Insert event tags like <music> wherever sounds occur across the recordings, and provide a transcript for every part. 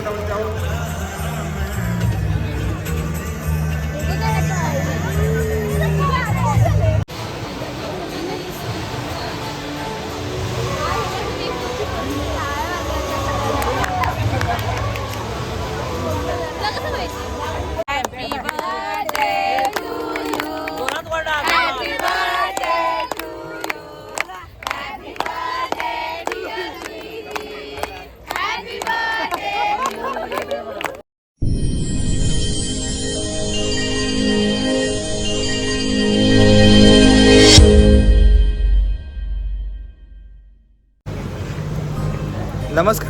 Tchau, tchau.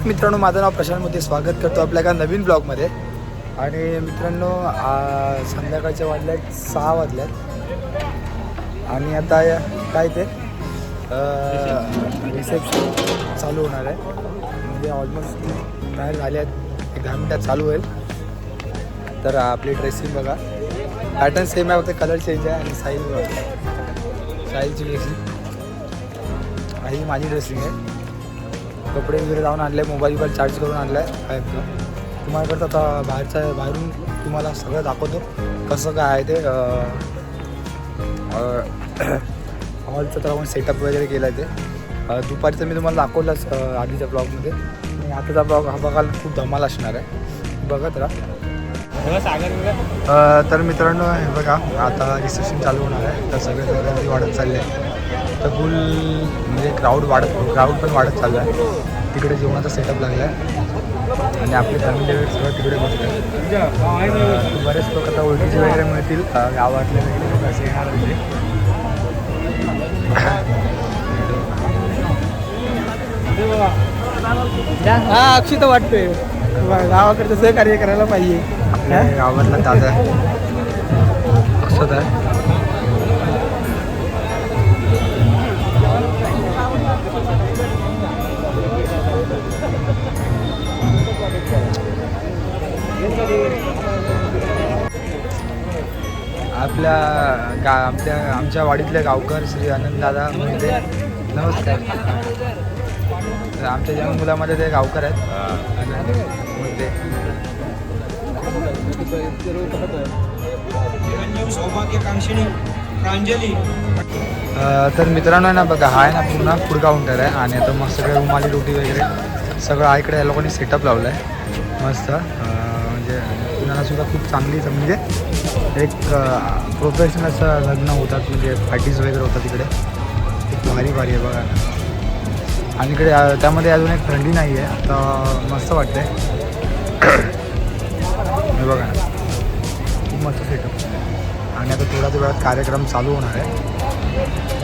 मित्रांनो माझं नाव प्रशांतमध्ये स्वागत करतो आपल्या एका नवीन ब्लॉगमध्ये. आणि मित्रांनो आ, संध्याकाळच्या वाजल्यात सहा वाजल्यात. आणि आता या- काय ते? रिसेप्शन चालू होणार आहे. म्हणजे ऑलमोस्ट तयार झाले आहेत एक दहा मिनटात चालू होईल. तर आपली ड्रेसिंग बघा. पॅटर्न सेम आहे फक्त कलर चेंज आहे आणि साईज बघा. साईजची ड्रेसिंग ही माझी ड्रेसिंग आहे. कपडे वगैरे जाऊन आणले मोबाईल बिबाईल चार्ज करून आणलं. आहे तुम्हाला आता बाहेरचं बाहेरून तुम्हाला सगळं दाखवतो. कसं काय आहे ते हॉलचं <coughs> तर आपण सेटअप वगैरे केलं आहे ते. दुपारचं मी तुम्हाला दाखवलंच आधीच्या ब्लॉगमध्ये आणि आताचा ब्लॉग हा बघायला खूप धमाल असणार आहे. बघत राहा. तर मित्रांनो हे बघा आता रिसेप्शन चालू होणार आहे. तर सगळे वाढत चालले आहे. तर फुल म्हणजे क्राऊड वाढत क्राऊड पण वाढत चाललं आहे. तिकडे जेवणाचा सेटअप लागला आहे. आणि आपले फॅमिली सगळं तिकडे बसले आहे बरेच लोक आता ओळखीचे वगैरे मिळतील. गावातले वगैरे लोक असे येणार म्हणजे हा अक्षित वाटतोय. गावाकडचं सहकार्य करायला पाहिजे. गावातला दादा अक्षत आहे आपल्या गा आमच्या आमच्या वाडीतले गावकर श्री आनंददादा म्हणजे नमस्कार. तर आमच्या जन्म मुलामध्ये ते गावकर आहेत. आनंद म्हणजे सौभाग्यकांक्षिणी प्रांजली. अ, तर मित्रांनो आहे ना बघा हा आहे ना पूर्ण फूड काउंटर आहे. आणि आता मस्त सगळे रुमाली रोटी वगैरे सगळं आहे इकडे या लोकांनी सेटअप लावलं आहे मस्त म्हणजे पुण्याला सुद्धा खूप चांगली म्हणजे एक प्रोफेशनल असं लग्न होतात म्हणजे पार्टीज वगैरे होतात तिकडे खूप भारी भारी आहे बघा. आणि इकडे त्यामध्ये अजून एक थंडी नाही आहे आता मस्त वाटते हे बघा. ना खूप मस्त सेटअप आणि आता थोड्याच वेळात कार्यक्रम चालू होणार आहे.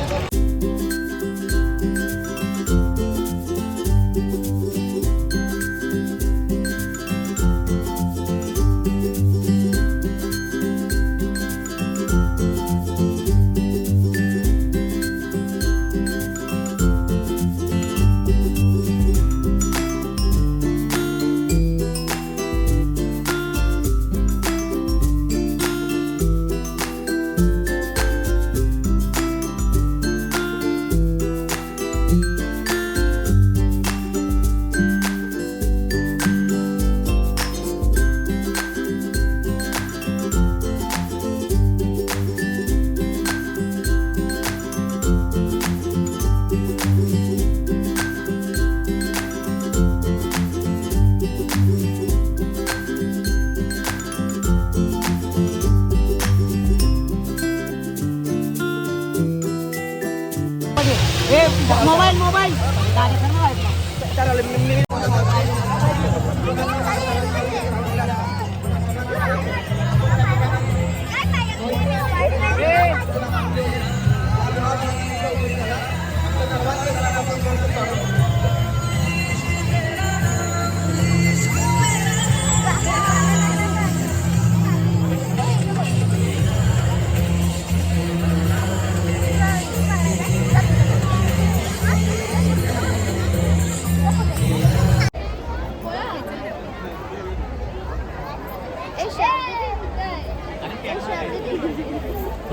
मोबाईल मोबाईल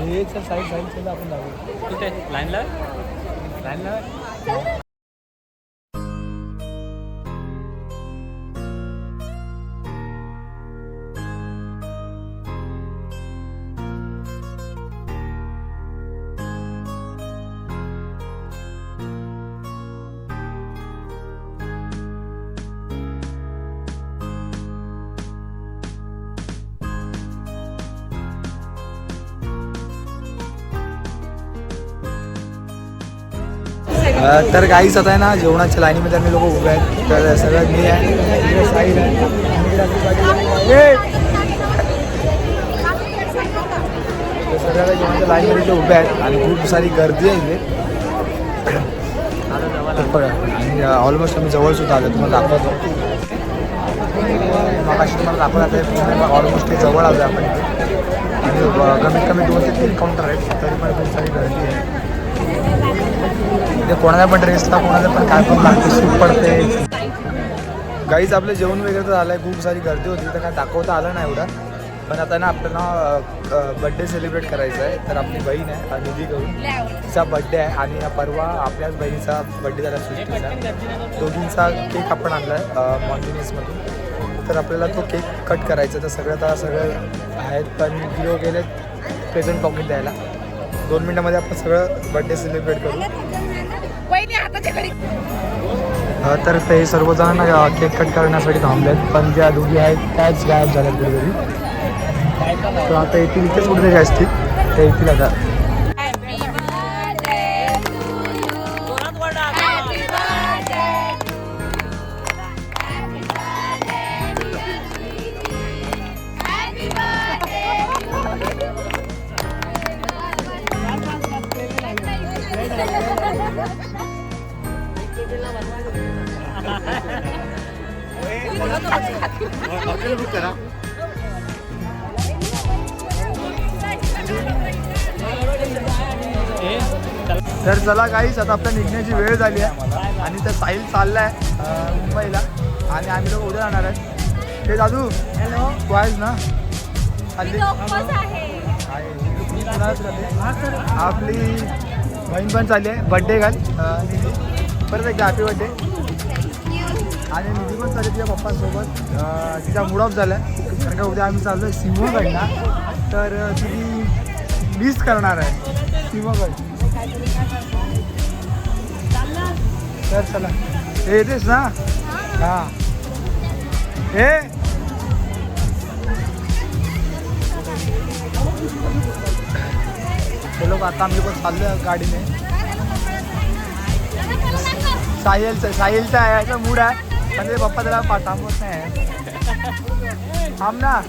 हे साईड साईड आपण जाऊ कुठे? लाईनला? लाईनला? तर काहीच आता आहे ना जेवणाच्या लाईनीमध्ये आम्ही लोक उभे आहेत. तर सगळ्यात मी आहे इकडे तर सगळ्या जेवणाच्या लाईनमध्ये ते उभे आहेत. आणि खूप सारी गर्दी आहे इथे. बघा आणि ऑलमोस्ट आम्ही जवळ सुद्धा आलो. तुम्हाला दाखवतो. मगाशी तुम्हाला दाखवत आहे ऑलमोस्ट ते जवळ आलो आपण. आणि कमीत कमी दोन ते तीन काउंटर आहेत. तरी पण खूप सारी गर्दी आहे. इथे कोणाला पण ड्रेसला कोणाला पण काय पण लागते सूट पडते. गाईच आपलं जेवण वगैरे तर आलं आहे खूप सारी गर्दी होती. तर काय दाखवता आलं नाही एवढं. पण आता ना आपल्याला बड्डे सेलिब्रेट करायचा आहे. तर आपली बहीण आहे अ, निधी करून तिचा बड्डे आहे आणि परवा आपल्याच बहिणीचा बड्डे झाला सृष्टीचा. दोघींचा केक आपण आणला आहे मॉन्टिनियसमधून तर आपल्याला तो केक कट करायचा तर सगळं आता सगळं आहेत पण व्हिडिओ गेले प्रेझेंट पॉकेट द्यायला. दोन मिनटामध्ये आपण सगळं बड्डे सेलिब्रेट करू. वहिनी हाताच्या तर ते सर्वजण केक कट करण्यासाठी थांबलेत. पण ज्या दोघी आहेत त्याच गायब झाल्यात कुठेतरी. तर आता येतील इथेच कुठेतरी असतील. ते येतील आता तर चला काहीच आता आपल्या निघण्याची वेळ झाली आहे. आणि तर साहिल चाललाय अ, मुंबईला. आणि आम्ही लोक उद्या जाणार आहेत ते दादू हॅलो तू आहेस ना? चालली आहे. राहते. आपली बहीण पण चालली आहे. बड्डे घाल. परत एकदा हॅपी बड्डे आणि निधी पण चालली तिच्या पप्पांसोबत. तिचा मूड ऑफ झाला आहे कारण का उद्या आम्ही चाललो आहे सिंहगडला. तर ती मिस करणार आहे. सिंहगड. तर चला. हे येतेस ना? हां. हे लोक आता आम्ही पण चाललो गाडीने. साहिलचा साहिलचा आहे मूड आहे. पण ते पप्पा त्याला पा- थांबवत नाही थांब ना